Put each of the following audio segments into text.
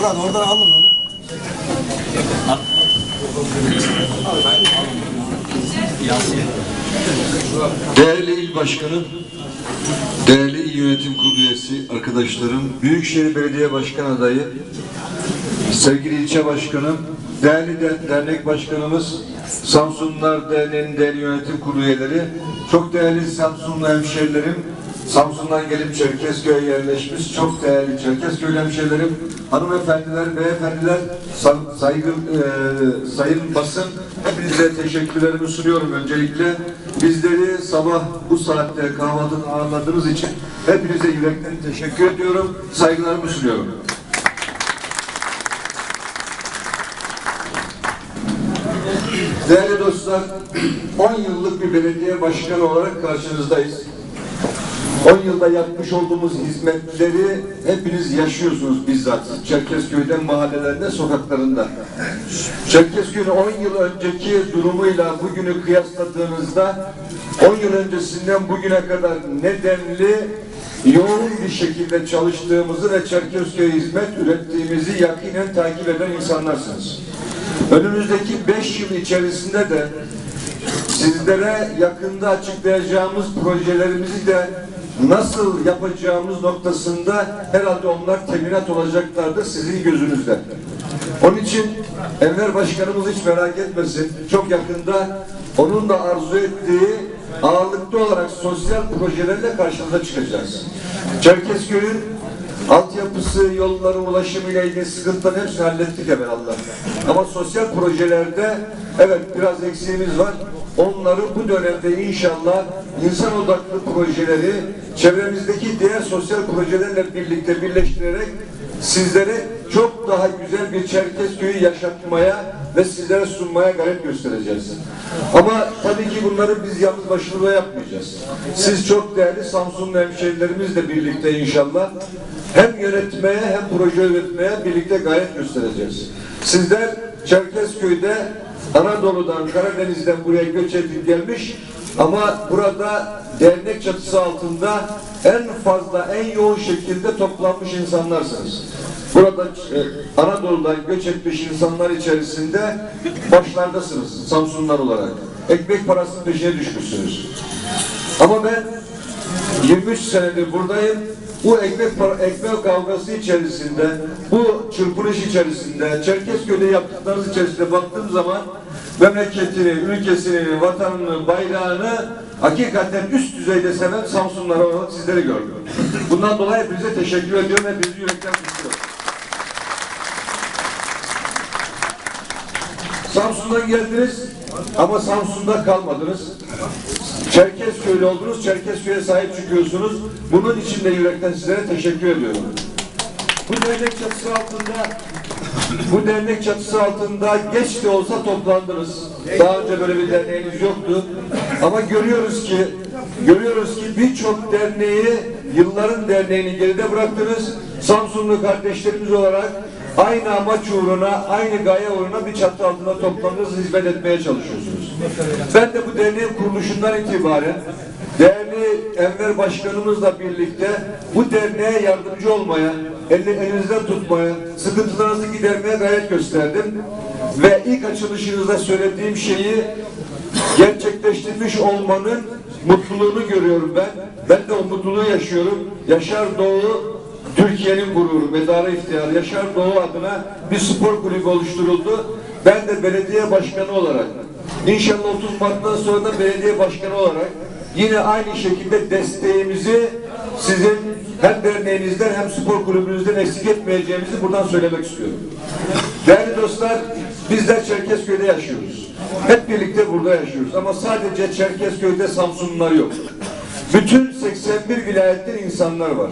Ulan oradan alın onu. Değerli il başkanım, değerli il yönetim kurulu üyesi arkadaşlarım, Büyükşehir Belediye Başkan adayı, sevgili ilçe başkanım, değerli de- dernek başkanımız, Samsunlar Derneği'nin değerli yönetim kurulu üyeleri, çok değerli Samsunlu hemşehrilerim, Samsun'dan gelip Çerkezköy'e yerleşmiş çok değerli Çerkezköy hemşehrilerim, hanımefendiler, beyefendiler, sa- saygı, e, sayın basın, hepinize teşekkürlerimi sunuyorum öncelikle. Bizleri sabah bu saatte kahvaltıda ağırladığınız için hepinize yürekten teşekkür ediyorum, saygılarımı sunuyorum. Değerli dostlar, 10 yıllık bir belediye başkanı olarak karşınızdayız. 10 yılda yapmış olduğumuz hizmetleri hepiniz yaşıyorsunuz bizzat. Çerkezköy'den mahallelerinde, sokaklarında. Çerkezköy'ün 10 yıl önceki durumuyla bugünü kıyasladığınızda 10 yıl öncesinden bugüne kadar nedenli yoğun bir şekilde çalıştığımızı ve Çerkezköy'e hizmet ürettiğimizi yakinen takip eden insanlarsınız. Önümüzdeki 5 yıl içerisinde de sizlere yakında açıklayacağımız projelerimizi de nasıl yapacağımız noktasında herhalde onlar teminat olacaklardır sizin gözünüzde. Onun için Enver Başkanımız hiç merak etmesin. Çok yakında onun da arzu ettiği ağırlıklı olarak sosyal projelerle karşınıza çıkacağız. Çerkezköy'ün altyapısı, yolları, ulaşımıyla ilgili sıkıntıların hepsini hallettik evvelallah. Ama sosyal projelerde evet biraz eksiğimiz var. Onları bu dönemde inşallah insan odaklı projeleri çevremizdeki diğer sosyal projelerle birlikte birleştirerek sizlere çok daha güzel bir Çerkezköy'ü yaşatmaya ve sizlere sunmaya gayret göstereceğiz. Ama tabii ki bunları biz yalnız başımıza yapmayacağız. Siz çok değerli Samsunlu hemşehrilerimizle birlikte inşallah hem yönetmeye hem proje üretmeye birlikte gayret göstereceğiz. Sizler Çerkezköy'de Anadolu'dan, Karadeniz'den buraya göç edip gelmiş ama burada dernek çatısı altında en fazla, en yoğun şekilde toplanmış insanlarsınız. Burada e, Anadolu'dan göç etmiş insanlar içerisinde başlardasınız Samsunlar olarak. Ekmek parasının peşine düşmüşsünüz. Ama ben 23 senedir buradayım. Bu ekmek para, ekmek kavgası içerisinde, bu çırpınış içerisinde, Çerkezköy'de yaptıklarınız içerisinde baktığım zaman memleketini, ülkesini, vatanını, bayrağını hakikaten üst düzeyde seven Samsunlar olarak sizleri gördüm. Bundan dolayı hepinize teşekkür ediyorum. Hepinizi yürekten kutluyorum. Samsun'dan geldiniz ama Samsun'da kalmadınız. Çerkezköylü oldunuz, Çerkezköy'e sahip çıkıyorsunuz. Bunun için de yürekten sizlere teşekkür ediyorum. Bu dernek çatısı altında bu dernek çatısı altında geç de olsa toplandınız. Daha önce böyle bir derneğiniz yoktu. Ama görüyoruz ki görüyoruz ki birçok derneği yılların derneğini geride bıraktınız. Samsunlu kardeşlerimiz olarak aynı amaç uğruna, aynı gaye uğruna bir çatı altında toplandınız, hizmet etmeye çalışıyorsunuz. Ben de bu derneğin kuruluşundan itibaren değerli Enver Başkanımızla birlikte bu derneğe yardımcı olmaya, elini elinizden tutmaya, sıkıntılarınızı gidermeye gayret gösterdim. Ve ilk açılışınızda söylediğim şeyi gerçekleştirmiş olmanın mutluluğunu görüyorum ben. Ben de o mutluluğu yaşıyorum. Yaşar Doğu Türkiye'nin gururu, medarı iftihar. Yaşar Doğu adına bir spor kulübü oluşturuldu. Ben de belediye başkanı olarak, inşallah 30 Mart'tan sonra da belediye başkanı olarak yine aynı şekilde desteğimizi sizin hem derneğinizden hem spor kulübünüzden eksik etmeyeceğimizi buradan söylemek istiyorum. Değerli dostlar, bizler Çerkezköy'de yaşıyoruz. Hep birlikte burada yaşıyoruz. Ama sadece Çerkezköy'de Samsunlular yok. Bütün 81 vilayetten insanlar var.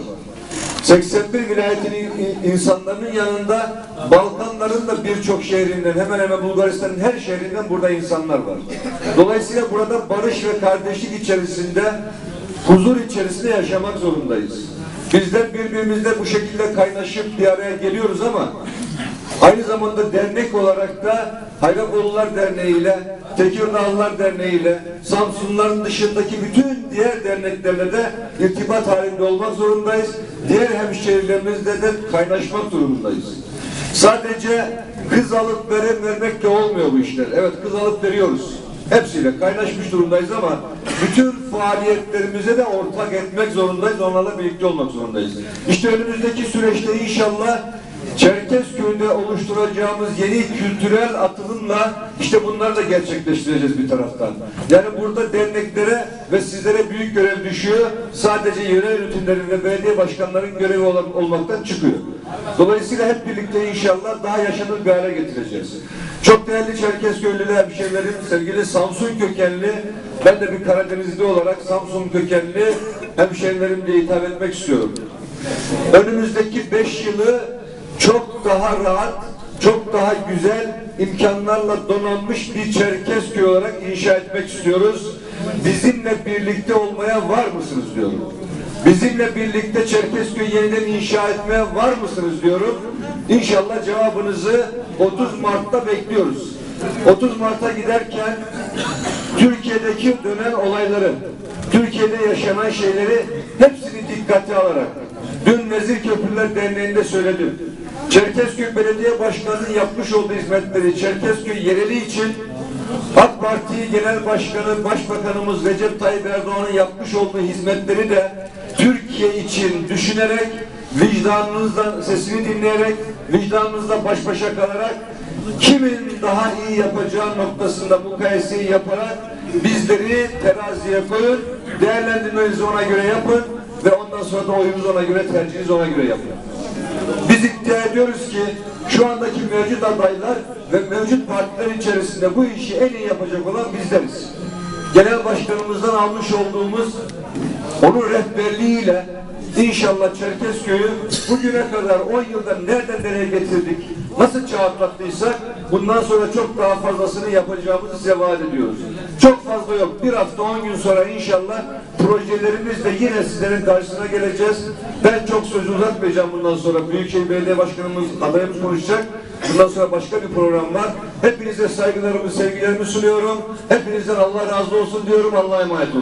81 vilayetin in- insanların yanında Balkanların da birçok şehrinden hemen hemen Bulgaristan'ın her şehrinden burada insanlar var. Dolayısıyla burada barış ve kardeşlik içerisinde huzur içerisinde yaşamak zorundayız. Bizler birbirimizle bu şekilde kaynaşıp bir araya geliyoruz ama Aynı zamanda dernek olarak da Hayrakoğullar Derneği ile, Tekirdağlılar Derneği ile, Samsunların dışındaki bütün diğer derneklerle de irtibat halinde olmak zorundayız. Diğer hemşehrilerimizle de kaynaşmak durumundayız. Sadece kız alıp veren vermekle olmuyor bu işler. Evet kız alıp veriyoruz. Hepsiyle kaynaşmış durumdayız ama bütün faaliyetlerimize de ortak etmek zorundayız. Onlarla birlikte olmak zorundayız. İşte önümüzdeki süreçte inşallah Çerkezköy'de oluşturacağımız yeni kültürel atılımla işte bunları da gerçekleştireceğiz bir taraftan. Yani burada derneklere ve sizlere büyük görev düşüyor. Sadece yerel yönetimlerin ve belediye başkanlarının görevi olan- olmaktan çıkıyor. Dolayısıyla hep birlikte inşallah daha yaşanır bir hale getireceğiz. Çok değerli Çerkezköylü hemşehrilerim, sevgili Samsun kökenli, ben de bir Karadenizli olarak Samsun kökenli hemşehrilerim diye hitap etmek istiyorum. Önümüzdeki beş yılı çok daha rahat, çok daha güzel imkanlarla donanmış bir Çerkezköy olarak inşa etmek istiyoruz. Bizimle birlikte olmaya var mısınız diyorum. Bizimle birlikte Çerkezköy yeniden inşa etmeye var mısınız diyorum. İnşallah cevabınızı 30 Mart'ta bekliyoruz. 30 Mart'a giderken Türkiye'deki dönen olayları, Türkiye'de yaşanan şeyleri hepsini dikkate alarak dün Vezir Köprüler Derneği'nde söyledim. Çerkezköy Belediye Başkanı'nın yapmış olduğu hizmetleri Çerkezköy yereli için AK Parti Genel Başkanı Başbakanımız Recep Tayyip Erdoğan'ın yapmış olduğu hizmetleri de Türkiye için düşünerek vicdanınızdan sesini dinleyerek vicdanınızla baş başa kalarak kimin daha iyi yapacağı noktasında mukayeseyi yaparak bizleri teraziye koyun, değerlendirmenizi ona göre yapın ve ondan sonra da oyunuzu ona göre, tercihinizi ona göre yapın. Biz iddia ediyoruz ki şu andaki mevcut adaylar ve mevcut partiler içerisinde bu işi en iyi yapacak olan bizleriz. Genel başkanımızdan almış olduğumuz onun rehberliğiyle inşallah Çerkezköy'ü bugüne kadar 10 yılda nereden nereye getirdik, nasıl çağ bundan sonra çok daha fazlasını yapacağımızı size vaat ediyoruz. Çok fazla yok. Bir hafta 10 gün sonra inşallah projelerimizle yine sizlerin karşısına geleceğiz. Ben çok söz uzatmayacağım bundan sonra. Büyükşehir Belediye Başkanımız, adayımız konuşacak. Bundan sonra başka bir program var. Hepinize saygılarımı, sevgilerimi sunuyorum. Hepinizden Allah razı olsun diyorum. Allah'a emanet olun.